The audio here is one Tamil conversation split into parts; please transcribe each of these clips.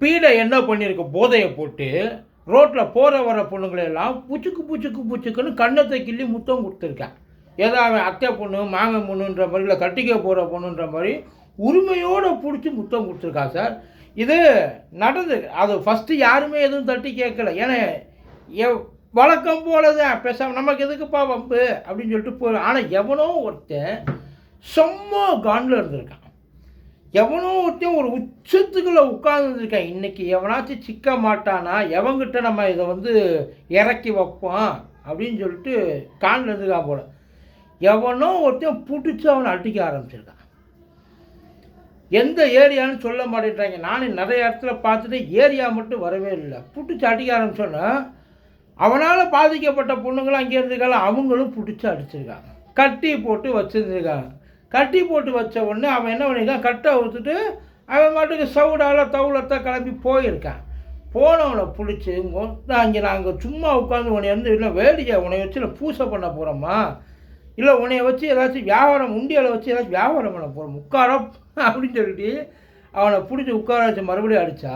பீடை என்ன பண்ணியிருக்கு போதையை போட்டு ரோட்டில் போகிற வர பொண்ணுங்களெல்லாம் பூச்சுக்கு பூச்சுக்கு பூச்சுக்குன்னு கண்ணத்தை கிள்ளி முத்தம் கொடுத்துருக்கேன். ஏதோ அவன் அத்தை பொண்ணு மாங்க பொண்ணுன்ற மாதிரி இல்லை கட்டிக்க போகிற பொண்ணுன்ற மாதிரி உரிமையோடு பிடிச்சி முத்தம் கொடுத்துருக்கா சார். இது நடந்து அது ஃபஸ்ட்டு யாருமே எதுவும் தட்டி கேட்கல. ஏன்னா வழக்கம் போல தான் பேசாம நமக்கு எதுக்குப்பா வம்பு? அப்படின்னு சொல்லிட்டு போ ஆனால் எவனோ ஒருத்தன் செம்ம காண்டில் இருந்திருக்கான். எவனோ ஒருத்தையும் ஒரு உச்சத்துக்குள்ளே உட்கார்ந்துருக்கேன். இன்றைக்கி எவனாச்சும் சிக்க மாட்டானா? எவங்கிட்ட நம்ம இதை வந்து இறக்கி வைப்போம் அப்படின்னு சொல்லிட்டு காண்டில் இருந்துக்கா போல. எவனோ ஒருத்தையும் பிடிச்சி அவனை அடிக்க ஆரம்பிச்சிருக்கான். எந்த ஏரியான்னு சொல்ல மாட்டேன்றாங்க. நானும் நிறைய இடத்துல பார்த்துட்டு ஏரியா மட்டும் வரவே இல்லை. பிடிச்சி அடிக்க ஆரம்பிச்சோன்னா அவனால் பாதிக்கப்பட்ட பொண்ணுங்களும் அங்கே இருந்துருக்காங்க அவங்களும் பிடிச்சி அடிச்சிருக்காங்க. கட்டி போட்டு வச்சுருந்துருக்காங்க. கட்டி போட்டு வச்ச உடனே அவன் என்ன பண்ணியிருக்கான்? கட்டை ஊற்றுட்டு அவன் மாட்டுக்கு சவுடால் தவுளத்தை கிளம்பி போயிருக்கான். போனவனை பிடிச்சி அங்கே நாங்கள் சும்மா உட்காந்து உன்னை வந்து இல்லை வேடிக்கை உன்னை வச்சு இல்லை பூசை பண்ண போகிறோமா இல்லை உன்னைய வச்சு ஏதாச்சும் வியாபாரம் உண்டியலை வச்சு ஏதாச்சும் வியாபாரம் பண்ண போகிறோம் உட்காரம் அப்படின்னு சொல்லிட்டு அவனை பிடிச்சி உட்கார வச்சு மறுபடியும் அடித்தா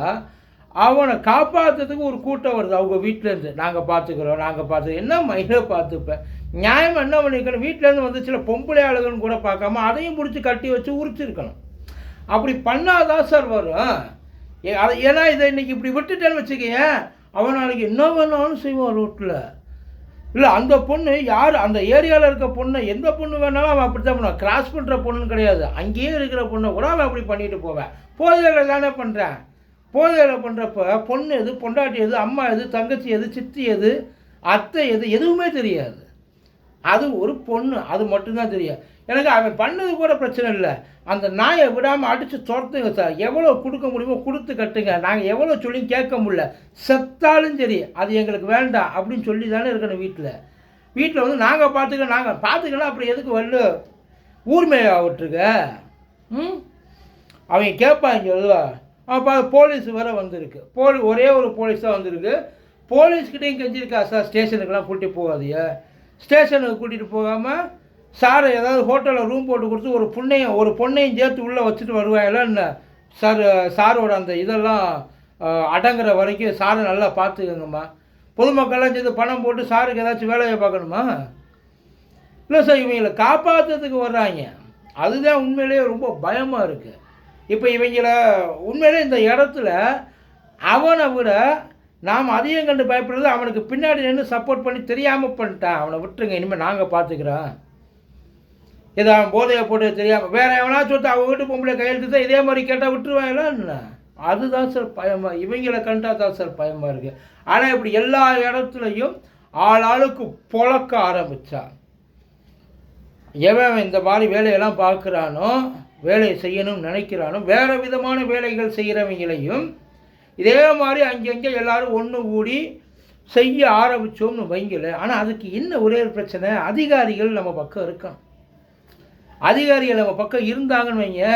அவனை காப்பாற்றுறதுக்கு ஒரு கூட்டம் வருது. அவங்க வீட்டிலேருந்து நாங்கள் பார்த்துக்குறோம் நாங்கள் பார்த்து என்ன மயிலை பார்த்துப்பேன் நியாயம் என்ன பண்ணிருக்கணும்? வீட்டிலேருந்து வந்து சில பொம்பளை ஆளுகள்னு கூட பார்க்காம அதையும் பிடிச்சி கட்டி வச்சு உரிச்சிருக்கணும். அப்படி பண்ணாதான் சார் வரும். ஏ- அது ஏன்னா இதை இன்றைக்கி இப்படி விட்டுட்டேன்னு வச்சுக்கங்க அவன் நாளைக்கு என்ன வேணாலும் செய்வான் ரோட்டில் இல்லை அந்த பொண்ணு யார்? அந்த ஏரியாவில் இருக்க பொண்ணை எந்த பொண்ணு வேணாலும் அவன் அப்படி தான் பண்ணுவான். கிராஸ் பண்ணுற பொண்ணுன்னு கிடையாது. அங்கேயே இருக்கிற பொண்ணை கூட அவன் அப்படி பண்ணிட்டு போவேன். போதையில் தானே பண்ணுறேன் போதையில் பண்ணுறப்ப பொண்ணு எது பொண்டாட்டி எது அம்மா எது தங்கச்சி எது சித்தி எது அத்தை எது எதுவுமே தெரியாது. அது ஒரு பொண்ணு அது மட்டும்தான் தெரியும். எனக்கு அவன் பண்ணது கூட பிரச்சனை இல்லை. அந்த நாயை விடாமல் அடித்து துரத்துங்க சார் எவ்வளோ கொடுக்க முடியுமோ கொடுத்து கட்டுங்க. நாங்கள் எவ்வளோ சொல்லி கேட்க முடியல. செத்தாலும் சரி அது எங்களுக்கு வேண்டாம் அப்படின்னு சொல்லி தானே இருக்கணும் வீட்டில் வீட்டில் வந்து நாங்கள் பார்த்துக்க நாங்கள் பார்த்துக்கலாம் அப்புறம் எதுக்கு வரல ஊர்மையாகட்டுருக்க ம்? அவங்க கேட்பாங்க சொல்லுவா. அப்போ போலீஸ் வேற வந்திருக்கு. போலீஸ் ஒரே ஒரு போலீஸ் தான் வந்திருக்கு. போலீஸ்கிட்டையும் கெஞ்சிருக்கா சார் ஸ்டேஷனுக்கெல்லாம் கூட்டி போகாதியா ஸ்டேஷனுக்கு கூட்டிகிட்டு போகாமல் சார் ஏதாவது ஹோட்டலில் ரூம் போட்டு கொடுத்து ஒரு பொண்ணையும் ஒரு பொண்ணையும் சேர்த்து உள்ளே வச்சுட்டு வருவாங்களா என்ன? சார் சாரோட அந்த இதெல்லாம் அடங்குற வரைக்கும் சாரை நல்லா பார்த்துக்கங்கம்மா. பொதுமக்கள்லாம் சேர்ந்து பணம் போட்டு சாருக்கு ஏதாச்சும் வேலையை பார்க்கணுமா? இல்லை சார் இவங்களை காப்பாற்றுறதுக்கு வர்றாங்க. அதுதான் உண்மையிலேயே ரொம்ப பயமாக இருக்குது இப்போ இவங்கள உண்மையிலே இந்த இடத்துல அவனை விட நாம் அதையும் கண்டு பயப்படுறது அவனுக்கு பின்னாடி நின்று சப்போர்ட் பண்ணி தெரியாமல் பண்ணிட்டான். அவனை விட்டுருங்க இனிமேல் நாங்கள் பார்த்துக்குறோம். இதை அவன் போதையை போட்டு தெரியாமல் வேற எவனாச்சும் ஒருத்தன் அவங்க வீட்டு பொம்பளை கையெழுத்து தான் இதே மாதிரி கேட்டால் விட்டுருவாங்களா என்ன? அதுதான் சார் பயமா இவங்களை கண்டா தான் சார் பயமாக இருக்குது ஆனால் இப்படி எல்லா இடத்துலையும் ஆளாளுக்கு புழக்க பொழக்க ஆரம்பித்தான் எவன் இந்த மாதிரி வேலையெல்லாம் பார்க்குறானோ வேலையை செய்யணும்னு நினைக்கிறானோ வேறு விதமான வேலைகள் செய்கிறவங்களையும் இதே மாதிரி அங்கங்கே எல்லாரும் ஒன்று கூடி செய்ய ஆரம்பித்தோம்னு வைங்கல ஆனால் அதுக்கு என்ன ஒரே ஒரு பிரச்சனை அதிகாரிகள் நம்ம பக்கம் இருக்கணும் அதிகாரிகள் நம்ம பக்கம் இருந்தாங்கன்னு வைங்க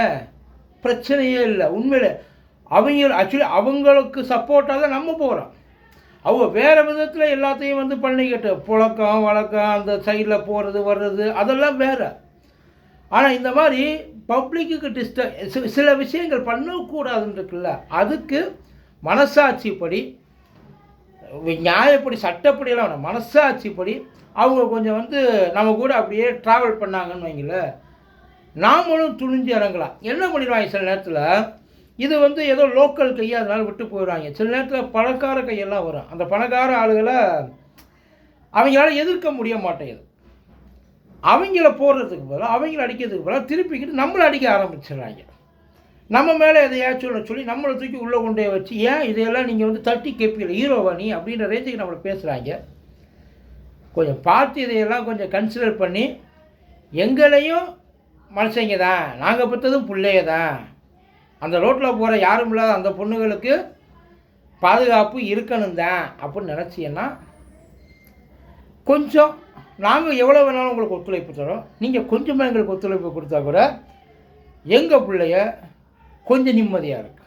பிரச்சனையே இல்லை. உண்மையில் அவங்க ஆக்சுவலி அவங்களுக்கு சப்போர்ட்டாக தான் நம்ம போகிறோம் அவங்க வேறு விதத்தில் எல்லாத்தையும் வந்து பண்ணிக்கிட்டு புழக்கம் வழக்கம் அந்த சைடில் போகிறது வர்றது அதெல்லாம் வேறு. ஆனால் இந்த மாதிரி பப்ளிக்கு டிஸ்டர்ப் சில விஷயங்கள் பண்ணக்கூடாதுன்னு இருக்குல்ல அதுக்கு மனசாட்சிப்படி நியாயப்படி சட்டப்படியெல்லாம் வேணும். மனசாட்சிப்படி அவங்க கொஞ்சம் வந்து நம்ம கூட அப்படியே ட்ராவல் பண்ணாங்கன்னு வைங்கள நாமளும் துணிஞ்சு இறங்கலாம். என்ன பண்ணிடுவாங்க சில நேரத்தில்? இது வந்து ஏதோ லோக்கல் கையை அதனால் விட்டு போயிடுவாங்க. சில நேரத்தில் பணக்கார கையெல்லாம் வரும். அந்த பணக்கார ஆளுகளை அவங்களால எதிர்க்க முடிய மாட்டேங்குது. அவங்கள போடுறதுக்கு பதிலாக அவங்கள அடிக்கிறதுக்கு பதிலாக திருப்பிக்கிட்டு நம்மளை அடிக்க ஆரம்பிச்சிடுறாங்க. நம்ம மேலே எதையாச்சும் ஒன்று சொல்லி நம்மளை தூக்கி உள்ளே கொண்டே வச்சு ஏன் இதையெல்லாம் நீங்கள் வந்து தட்டி கேட்பீங்க? ஹீரோவா நீ? அப்படின்ற ரேஞ்சுக்கு நம்மளை பேசுகிறாங்க கொஞ்சம் பார்த்து இதையெல்லாம் கொஞ்சம் கன்சிடர் பண்ணி எங்களையும் மனுஷங்க தான் நாங்கள் பெற்றதும் பிள்ளைய தான். அந்த ரோட்டில் போகிற யாரும் இல்லாத அந்த பொண்ணுங்களுக்கு பாதுகாப்பு இருக்கணும் தான் அப்படின்னு நினச்சிங்கன்னா கொஞ்சம் நாங்கள் எவ்வளோ வேணாலும் உங்களுக்கு ஒத்துழைப்பு தரோம். நீங்கள் கொஞ்சமாக எங்களுக்கு ஒத்துழைப்பு கொடுத்தா கூட எங்கள் பிள்ளைய கொஞ்சம் நிம்மதியாக இருக்கு.